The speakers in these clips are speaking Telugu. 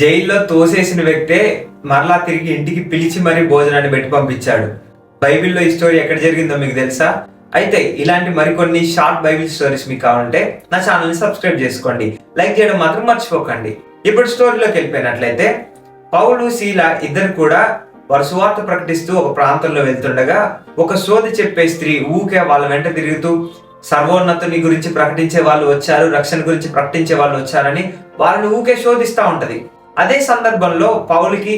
జైల్లో తోసేసిన వ్యక్తే మరలా తిరిగి ఇంటికి పిలిచి మరీ భోజనాన్ని పెట్టి పంపించాడు. బైబిల్లో ఈ స్టోరీ ఎక్కడ జరిగిందో మీకు తెలుసా? అయితే ఇలాంటి మరికొన్ని షార్ట్ బైబిల్ స్టోరీస్ మీకు కావాలంటే నా ఛానల్ని సబ్స్క్రైబ్ చేసుకోండి. లైక్ చేయడం మాత్రం మర్చిపోకండి. ఇప్పుడు స్టోరీలోకి వెళ్ళిపోయినట్లయితే పౌలు శీల ఇద్దరు కూడా వారు సువార్త ప్రకటిస్తూ ఒక ప్రాంతంలో వెళ్తుండగా ఒక సోది చెప్పే స్త్రీ ఊకే వాళ్ళ వెంట తిరుగుతూ సర్వోన్నతుని గురించి ప్రకటించే వాళ్ళు వచ్చారు రక్షణ గురించి ప్రకటించే వాళ్ళు వచ్చారని వాళ్ళని ఊకే శోధిస్తూ ఉంటది. అదే సందర్భంలో పౌలుకి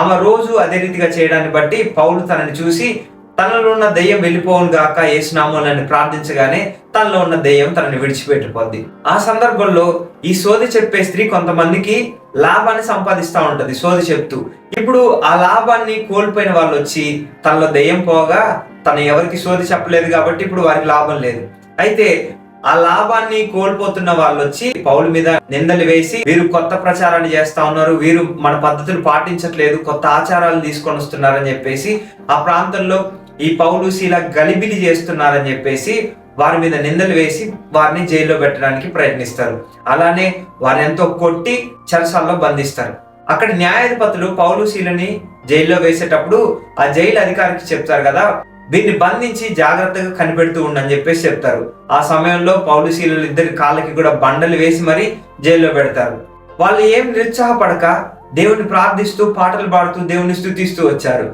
ఆమె రోజు అదే రీతిగా చేయడాన్ని బట్టి పౌలు తనని చూసి తనలో ఉన్న దెయ్యం వెళ్ళిపోవును గాక ఏసునామోనని ప్రార్థించగానే తనలో ఉన్న దెయ్యం తనని విడిచిపెట్టిపోద్ది. ఆ సందర్భంలో ఈ సోది చెప్పే స్త్రీ కొంతమందికి లాభాన్ని సంపాదిస్తూ ఉంటుంది సోది చెప్తూ. ఇప్పుడు ఆ లాభాన్ని కోల్పోయిన వాళ్ళు వచ్చి తనలో దెయ్యం పోగా తను ఎవరికి సోది చెప్పలేదు కాబట్టి ఇప్పుడు వారికి లాభం లేదు. అయితే ఆ లాభాన్ని కోల్పోతున్న వాళ్ళు వచ్చి పౌలు మీద నిందలు వేసి వీరు కొత్త ప్రచారాన్ని చేస్తా ఉన్నారు వీరు మన పద్ధతులు పాటించట్లేదు కొత్త ఆచారాలు తీసుకొని వస్తున్నారని చెప్పేసి ఆ ప్రాంతంలో ఈ పౌలు శీల గలిబిలి చేస్తున్నారని చెప్పేసి వారి మీద నిందలు వేసి వారిని జైల్లో పెట్టడానికి ప్రయత్నిస్తారు. అలానే వారిని ఎంతో కొట్టి చరసాల్లో బంధిస్తారు. అక్కడ న్యాయాధిపతులు పౌలు శీలని జైల్లో వేసేటప్పుడు ఆ జైలు అధికారికి చెప్తారు కదా వీరిని బంధించి జాగ్రత్తగా కనిపెడుతూ ఉండని చెప్పేసి చెప్తారు. ఆ సమయంలో పౌలు ఇద్దరి కాళ్ళకి కూడా బండలు వేసి మరీ జైల్లో పెడతారు. వాళ్ళు ఏం నిరుత్సాహపడక దేవుని ప్రార్థిస్తూ పాటలు పాడుతూ దేవుని స్థుతిస్తూ వచ్చారు.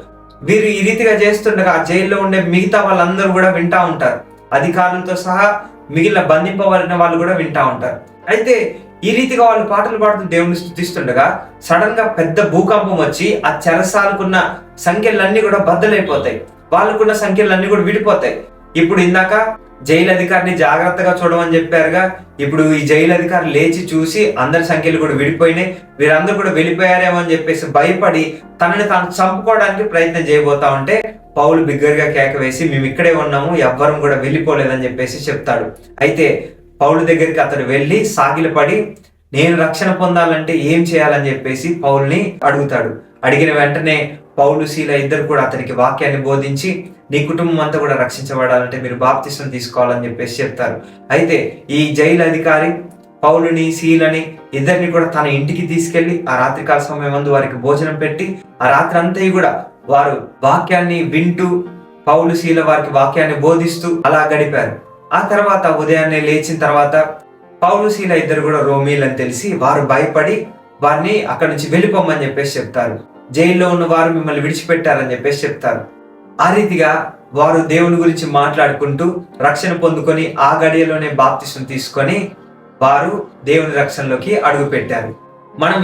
వీరు ఈ రీతిగా చేస్తుండగా ఆ జైల్లో ఉండే మిగతా వాళ్ళందరూ కూడా వింటా ఉంటారు. అధికారులతో సహా మిగిలిన బంధింపబడిన వాళ్ళు కూడా వింటా ఉంటారు. అయితే ఈ రీతిగా వాళ్ళు పాటలు పాడుతూ దేవుని స్థుతిస్తుండగా సడన్గా పెద్ద భూకంపం వచ్చి ఆ చెరసాలకున్న సంఖ్యలన్నీ కూడా బద్దలైపోతాయి. వాళ్ళకున్న సంఖ్యలన్నీ కూడా విడిపోతాయి. ఇప్పుడు ఇందాక జైలు అధికారిని జాగ్రత్తగా చూడమని చెప్పారుగా ఇప్పుడు ఈ జైలు అధికారి లేచి చూసి అందరి సంఖ్యలు కూడా విడిపోయినాయి వీరందరూ కూడా వెళ్ళిపోయారేమో అని చెప్పేసి భయపడి తనని తాను చంపుకోవడానికి ప్రయత్నం చేయబోతా ఉంటే పౌలు బిగ్గరగా కేక వేసి మేము ఇక్కడే ఉన్నాము ఎవ్వరం కూడా వెళ్ళిపోలేదని చెప్పేసి చెప్తాడు. అయితే పౌలు దగ్గరికి అతడు వెళ్ళి సాగిలపడి నేను రక్షణ పొందాలంటే ఏం చేయాలని చెప్పేసి పౌల్ని అడుగుతాడు. అడిగిన వెంటనే పౌలు శీల ఇద్దరు కూడా అతనికి వాక్యాన్ని బోధించి నీ కుటుంబం అంతా కూడా రక్షించబడాలంటే మీరు బాప్తిసం తీసుకోవాలని చెప్పేసి చెప్తారు. అయితే ఈ జైలు అధికారి పౌలుని శీలని ఇద్దరిని కూడా తన ఇంటికి తీసుకెళ్ళి ఆ రాత్రికాల సమయం మందు వారికి భోజనం పెట్టి ఆ రాత్రి అంతా కూడా వారు వాక్యాన్ని వింటూ పౌలు శీల వారికి వాక్యాన్ని బోధిస్తూ అలా గడిపారు. ఆ తర్వాత ఉదయాన్నే లేచిన తర్వాత పౌలు శీల ఇద్దరు కూడా రోమీలు అని తెలిసి వారు భయపడి వారిని అక్కడి నుంచి వెళ్ళిపోమని చెప్పేసి చెప్తారు. జైల్లో ఉన్న వారు మిమ్మల్ని విడిచిపెట్టారని చెప్పేసి చెప్తారు. ఆ రీతిగా వారు దేవుని గురించి మాట్లాడుకుంటూ రక్షణ పొందుకొని ఆ గడియలోనే బాప్తిసం తీసుకొని వారు దేవుని రక్షణలోకి అడుగు పెట్టారు మనం